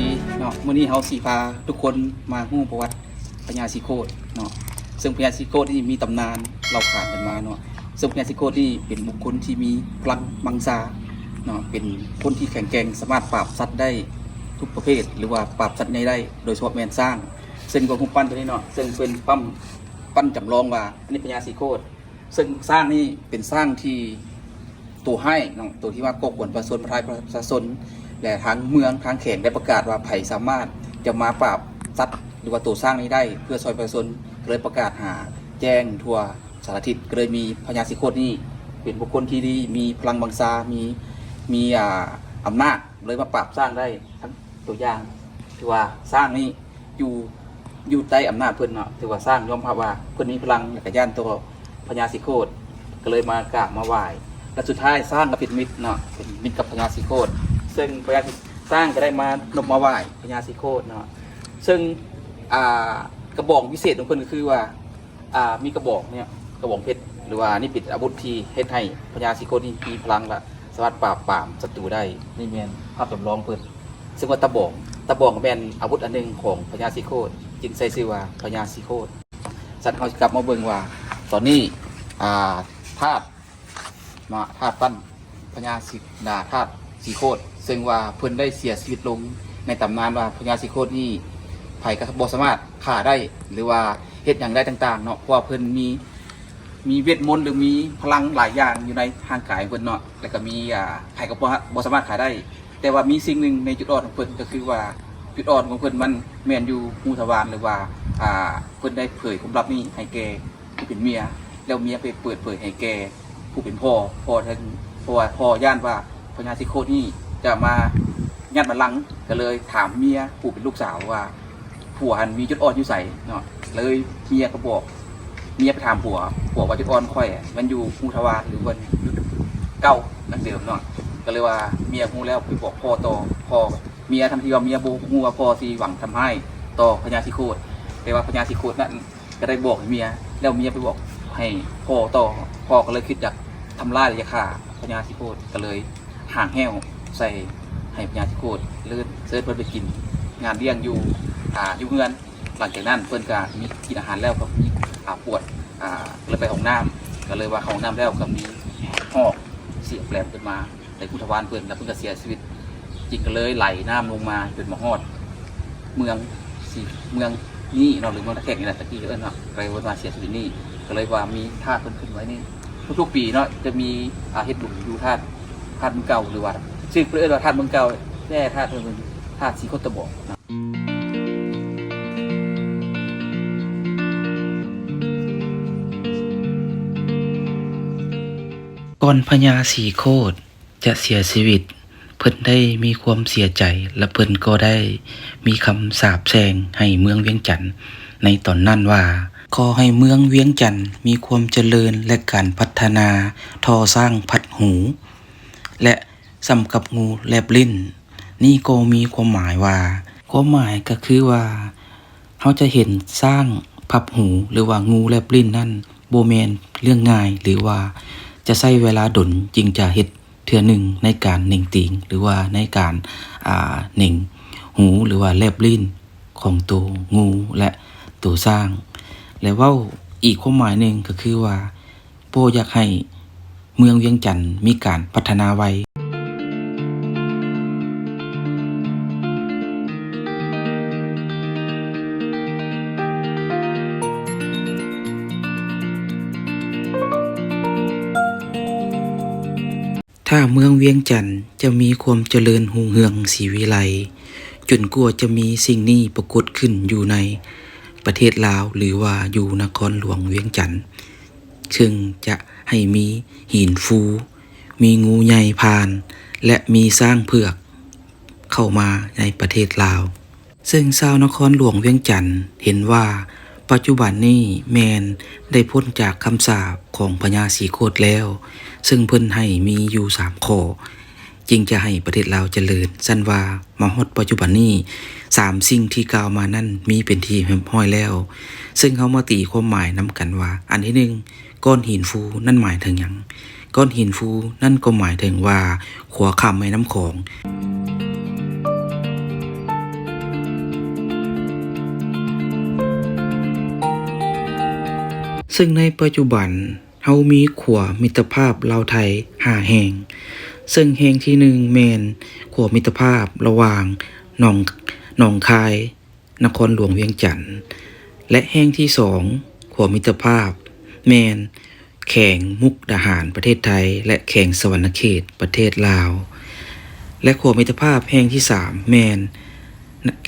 ดีเนาะมื้อนี้เฮาสิพาทุกคนมาฮู้ประวัติพญาสีโคตเนาะซึ่งพญาสีโคตนี่มีตำนานเล่าขานกันมาเนาะซึ่งพญาสีโคตนี่เป็นบุคคลที่มีพลังมังสาเนาะเป็นคนที่แข็งแกร่งสามารถปราบสัตว์ได้ทุกประเภท หรือว่าปราบสัตว์ในได้โดยเฉพาะแมนสร้างซึ่งกองหุ่นปั้นตัวนี้เนาะซึ่งเป็นปั้มปั้นจำลองว่าอันนี้พญาสีโคตซึ่งสร้างนี่เป็นสร้างที่ตัวให้เนาะตัวที่ว่ากกวนประชาชนประทายประชาชน และทางเมืองทางเขตได้ประกาศว่าไผ่สามารถจะมาปราบสัตว์หรือว่าตัวสร้างนี้ได้ เพื่อซอยประชาชนก็เลยประกาศหาแจ้งทั่วสารทิศก็เลยมีพญาสิโคตนี่เป็นบุคคลที่ดีมีพลังบังซา มีมีอ่าอำนาจเลยมาปราบสร้างได้ทั้งตัวอย่างถือว่าสร้างนี่อยู่อยู่ใต้อำนาจเพิ่นเนาะถือว่าสร้างยอมรับว่าเพิ่นมีพลังและกย่านตัวพญาสิโคตก็เลยมากราบมาไหว้และสุดท้ายสร้างกับเป็นมิตรเนาะเป็นมิตรกับพญาสีโคต ซึ่งพญาสร้างก็ได้มานบมาไหว้พญาสีโคตเนาะซึ่งกระบอกพิเศษของเพิ่นก็คือว่ามีกระบอกเนี่ยกระบอกเพชรหรือว่านี่ป็นอาวุธที่เฮ็ดให้พญาสีโคตนี่มีพลังละสามารถปราบปรามศัตรูได้นี่แม่นภาพจำลองเพิ่นซึ่งว่าตะบองตะบองก็แมนอาวุธอันหนึงของพญาสีโคตจึงใช้ชื่อว่าพญาสีโคตสัตว์เขากลับมาเบิ่งว่า ตอนนี้ธาตุมาธาตุปั้นพญาสิดาธาตุ สีโคตซึ่งว่าเพิ่นได้เสียชีวิตลงในตำนานว่าพญาสีโคตนี่ไผ่กระบสามารถฆ่าได้หรือว่าเฮ็ดอย่างได้ต่างๆเนาะเพราะว่าเพิ่นมีมีเวทมนต์หรือมีพลังหลายอย่างอยู่ในทางกายเพิ่นเนาะแล้วก็มีอ่าไผ่กระบสามารถขายได้ แต่ว่ามีสิ่งหนึ่งในจุดอ่อนของเพิ่นก็คือว่าจุดอ่อนของเพิ่นมันแม่นอยู่มูทวารหรือว่าอ่าเพิ่นได้เผยความลับนี้ให้แกที่เป็นเมียแล้วเมียไปเปิดเผยให้แกผู้เป็นพ่อพ่อท่านเพราะว่าพ่อย่านว่า พญาสิโคตนี่จะมาญาติบัลลังก์ก็เลยถามเมียผู้เป็นลูกสาวว่าผัวหันมีจุดอ่อนอยู่ใส่เนาะเลยเมียก็บอกเมียไปถามผัวผัวว่าจุดอ่อนค่อยมันอยู่ภูทวารหรือวันเก้านั่นเดิมเนาะก็เลยว่าเมียพูแล้วไปบอกพ่อต่อพ่อเมียทำทีว่าเมียบูฮูว่าพ่อสีหวังทำให้ต่อพญาสิโคตแต่ว่าพญาสิโคตนั้นก็ได้บอกเมียแล้วเมียไปบอกให้พ่อต่อพ่อก็เลยคิดอยากทำลายระยะค่าพญาธิโคตก็เลย ห่างแห้วใส่ให้พญาธิโคตเลื่อนเซิร์ชเพิ่นไปกิน งานเลี้ยงอยู่อ่าอยู่เฮือนหลังจากนั้นเพิ่นก็มีกินอาหารแล้วก็มีอาปวดอ่าเลยไปห้องน้ำก็เลยว่าเข้าห้องน้ำแล้วก็มีหอกเสียแหลขึ้นมาในพุทธวานเพิ่นแล้วเพิ่นก็เสียชีวิตจริงก็เลยไหลน้ำลงมาจนมาฮอด เมืองสิเมืองนี่เนาะหรือเมืองตะแคงนี่แหละตะกี้เอิ้นเนาะก็เลยว่าเสียชีวิตนี่ก็เลยว่ามีท่าเพิ่นขึ้นไว้นี่ทุกๆปีเนาะจะมีอาเฮ็ดหลุมอยู่ธาตุ ธาตุเมืองเก่าหรือว่าชื่อเพื่อนว่าธาตุเมืองเก่าแน่ธาตุเมืองธาตุสีโคตะบอกนะก่อนพญาสีโคตจะเสียชีวิต เพิ่นได้มีความเสียใจและเพิ่นก็ได้มีคำสาปแช่งให้เมืองเวียงจันทน์ในตอนนั้นว่าขอให้เมืองเวียงจันทน์มีความเจริญและการพัฒนา ทอสร้างพัดหู และสำกับงูแลบลิ้น นี่ก็มีความหมายว่า ความหมายก็คือว่าเขาจะเห็นสร้างพับหูหรือว่างูแลบลิ้นนั่นโบแมนเรื่องง่ายหรือว่าจะใช้เวลาดนจึงจะเฮ็ดเทื่อหนึ่งในการหน่งติงหรือว่าในการอ่าหน่งหูหรือว่าแลบลิ้นของตัวงูและตัวสร้าง และว่าอีกความหมายหนึ่งก็คือว่าโปอยากให้ เมืองเวียงจันทน์มีการพัฒนาไวถ้าเมืองเวียงจันทน์จะมีความเจริญหุ่งเฮืองสีวิไลจนกลัวจะมีสิ่งนี้ปรากฏขึ้นอยู่ในประเทศลาวหรือว่าอยู่นครหลวงเวียงจันทน์ซึ่งจะ ให้มีหินฟู มีงูใหญ่พาน และมีสร้างเผือก เข้ามาในประเทศลาว ซึ่งชาวนครหลวงเวียงจันทน์เห็นว่า ปัจจุบันนี้แมนได้พ้นจากคำสาปของพญาสีโคตแล้ว ซึ่งเพิ่นให้มีอยู่สามข้อจึงจะให้ประเทศลาวเจริญ สั้นว่ามาฮอดปัจจุบันนี้สามสิ่งที่กล่าวมานั่นมีเป็นที่เรียบร้อยแล้ว ซึ่งเขามาตีความหมายนำกันว่า อันที่หนึ่ง ก้อนหินฟูนั่นหมายถึงอย่างก้อนหินฟูนั่นก็หมายถึงว่าขัวคำในน้ำของซึ่งในปัจจุบันเฮามีขัวมิตรภาพลาวไทยหาแหงซึ่งแหงที่หนึ่งเมนขัวมิตรภาพระหว่างหนองหนองคาย นครหลวงเวียงจันทร์และแหงที่สองขัวมิตรภาพเมน แข่งมุกดาหารประเทศไทย และแข่งสวรรณเขตประเทศลาว และขัวมิตรภาพแห่งที่สามแมน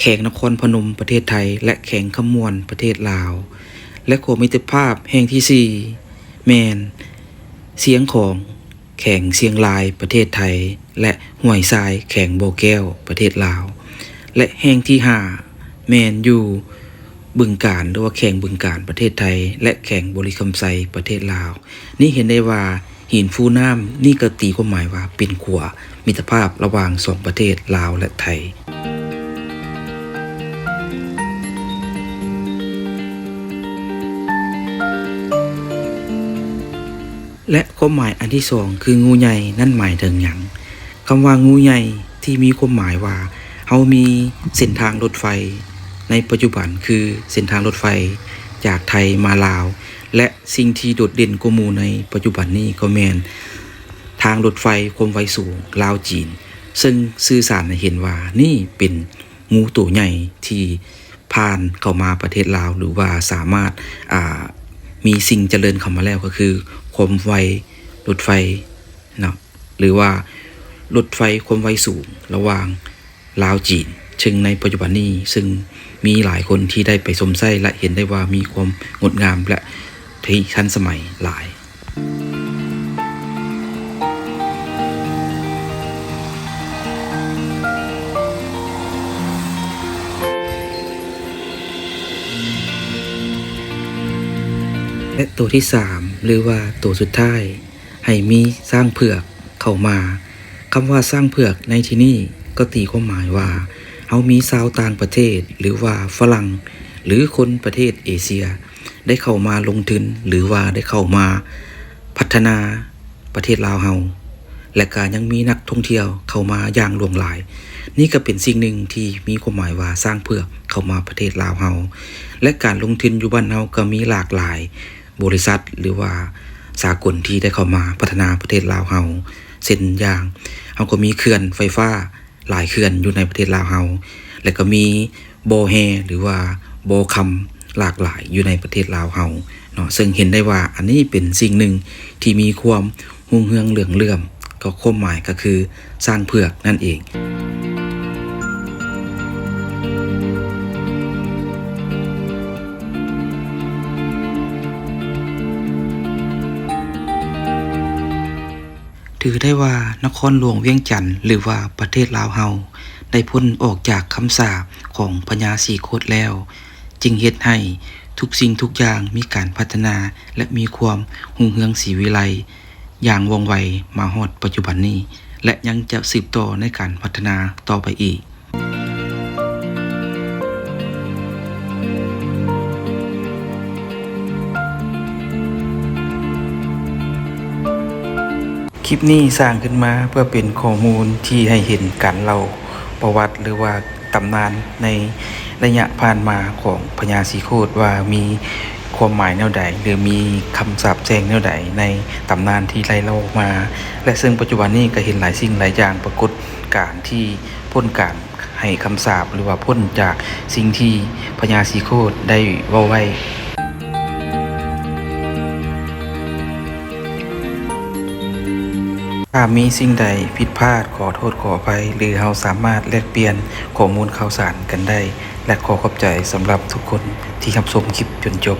แข่งนครพนมประเทศไทย และแข่งขมวนประเทศลาว และขัวมิตรภาพแห่งที่สี่แมนเสียงของแข่งเสียงลายประเทศไทย และห่วยทรายแข่งโบแก้วประเทศลาว และแห่งที่ห้าแมนอยู่ บึงการหรือว่าแข่งบึงการประเทศไทย และแข่งบริคำไซประเทศลาว นี่เห็นได้ว่าหินฟูน้ำนี่ก็ตีความหมายว่าเป็นขัวมิตรภาพระหว่างสองประเทศลาวและไทยและความหมายอันที่สองคืองูใหญ่นั่นหมายถึงหยังคำว่างูใหญ่ที่มีความหมายว่าเฮามีเส้นทางรถไฟ ในปัจจุบันคือเส้นทางรถไฟจากไทยมาลาว และสิ่งที่โดดเด่นกว่ามูในปัจจุบันนี้ก็แมนทางรถไฟความไวสูงลาวจีน ซึ่งสื่อสารเห็นว่านี่เป็นงูตัวใหญ่ที่ผ่านเข้ามาประเทศลาว หรือว่าสามารถามีสิ่งเจริญเข้ามาแล้วก็คือความไวรถไฟเนาะหรือว่ารถไฟความไวสูงระหว่างลาวจีน ซึ่งในปัจจุบันนี้ซึ่งมีหลายคนที่ได้ไปสมไส้และเห็นได้ว่ามีความงดงามและที่ทันสมัยหลายและตัวที่สามหรือว่าตัวสุดท้าย ให้มีสร้างเผือกเข้ามาคำว่าสร้างเผือกในที่นี้ก็ตีความหมายว่า เอามีชาวต่างประเทศ หรือว่าฝรั่ง หรือคนประเทศเอเชีย ได้เข้ามาลงทุนหรือว่าได้เข้ามาพัฒนาประเทศลาวเฮาและก็ยังมีนักท่องเที่ยวเข้ามาอย่างหลวงหลาย นี่ก็เป็นสิ่งหนึ่งที่มีความหมายว่าสร้างเผือเข้ามาประเทศลาวเฮาและการลงทุนอยู่บ้านเฮาก็มีหลากหลาย บริษัทหรือว่าสากลที่ได้เข้ามาพัฒนาประเทศลาวเฮาเส้นอย่างเฮาก็มีเขื่อนไฟฟ้า หลายเขื่อนอยู่ในประเทศลาวเฮาและก็มีโบเฮหรือว่าโบอคำหลากหลายอยู่ในประเทศลาวเฮาเนาะซึ่งเห็นได้ว่าอันนี้เป็นสิ่งหนึ่งที่มีความหุ่งเฮืองเหลืองเลื่อมก็ความหมายก็คือสร้างเผือกนั่นเอง ถือได้ว่านครหลวงเวียงจันทร์หรือว่าประเทศลาวเฮาได้พ้นออกจากคำสาปของพญาสีโคตแล้ว จึงเหตุให้ทุกสิ่งทุกอย่างมีการพัฒนาและมีความหุ่งเฮืองสีวิไลอย่างว่องไวมาฮอดปัจจุบันนี้ และยังจะสืบต่อในการพัฒนาต่อไปอีก คลิปนี้สร้างขึ้นมาเพื่อเป็นข้อมูลที่ให้เห็นการเล่าประวัติหรือว่าตำนานในระยะผ่านมาของพญาสีโคตว่ามีความหมายแนวใดหรือมีคำสาปแช่งแนวใดในตำนานที่ไล่เล่ามา และซึ่งปัจจุบันนี้ก็เห็นหลายสิ่งหลายอย่างปรากฏการที่พ้นการให้คำสาปหรือว่าพ้นจากสิ่งที่พญาสีโคตได้ว้าไว้ ถ้ามีสิ่งใดผิดพลาดขอโทษขออภัย หรือเราสามารถแลกเปลี่ยนข้อมูลข่าวสารกันได้ และขอขอบใจสำหรับทุกคนที่รับชมคลิปจนจบ